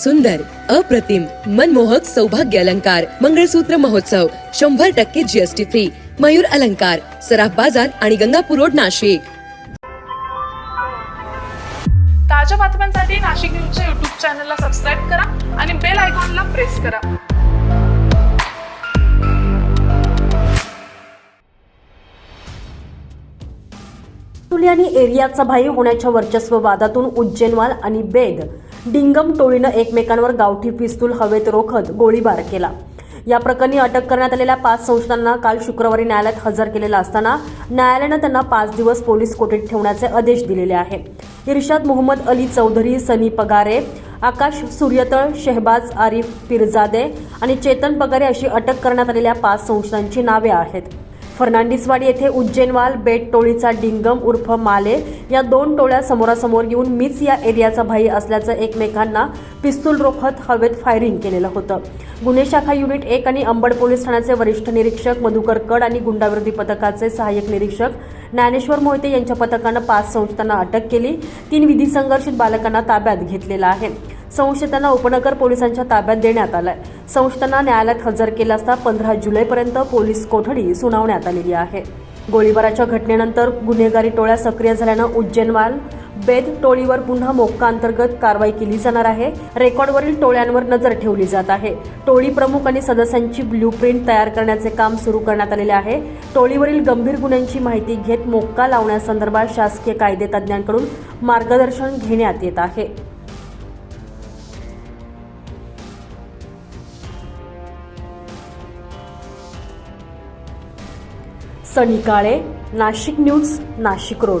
सुंदर अप्रतिम मनमोहक सौभाग्य अलंकार मंगळसूत्र महोत्सव शंभर टक्के जीएसटी फ्री मयूर अलंकार सराफ बाजार आणि गंगापूर रोड नाशिक. ताज्या बातम्यांसाठी नाशिक न्यूजच्या युट्यूब चॅनलला सबस्क्राईब करा आणि बेल आयकॉनला प्रेस करा. तुली आणि एरियाचा भाई होण्याच्या वर्चस्व वादातून उज्जैनवाल आणि बेद डिंगम टोळीनं एकमेकांवर गावठी पिस्तूल हवेत रोखत गोळीबार केला. या प्रकरणी अटक करण्यात आलेल्या पाच संस्थांना काल शुक्रवारी न्यायालयात हजर केलेला असताना न्यायालयानं त्यांना पाच दिवस पोलीस कोठडीत ठेवण्याचे आदेश दिलेले आहे. इर्शाद मोहम्मद अली चौधरी सनी पगारे आकाश सूर्यतळ शेहबाज आरिफ पिरजादे आणि चेतन पगारे अशी अटक करण्यात आलेल्या पाच संस्थांची नावे आहेत. फर्नांडिसवाडी येथे उज्जैनवाल बेट टोळीचा डिंगम उर्फ माले या दोन टोळ्या समोरासमोर येऊन मीच या एरियाचा भाई असल्याचं एकमेकांना पिस्तूल रोखत हवेत फायरिंग केलेलं होतं. गुन्हे शाखा युनिट एक आणि अंबड पोलीस ठाण्याचे वरिष्ठ निरीक्षक मधुकर कड आणि गुंडाविरोधी पथकाचे सहाय्यक निरीक्षक ज्ञानेश्वर मोहिते यांच्या पथकानं पाच संस्थांना अटक केली. तीन विधी संघर्षित बालकांना ताब्यात घेतलेला आहे. संशयितांना उपनगर पोलिसांच्या ताब्यात देण्यात आलाय. संशयितांना न्यायालयात हजर केलं असता पंधरा जुलैपर्यंत पोलीस कोठडी सुनावण्यात आलेली आहे. गोळीबाराच्या घटनेनंतर गुन्हेगारी टोळ्या सक्रिय झाल्यानं उज्जैनवाल बेद टोळीवर पुन्हा मोक्का अंतर्गत कारवाई केली जाणार आहे. रेकॉर्डवरील टोळ्यांवर नजर ठेवली जात आहे. टोळी प्रमुख आणि सदस्यांची ब्ल्यूप्रिंट तयार करण्याचे काम सुरू करण्यात आलेले आहे. टोळीवरील गंभीर गुन्ह्यांची माहिती घेत मोक्का लावण्यासंदर्भात शासकीय कायदे तज्ज्ञांकडून मार्गदर्शन घेण्यात येत आहे. Sunny Kale Nashik news Nashik road.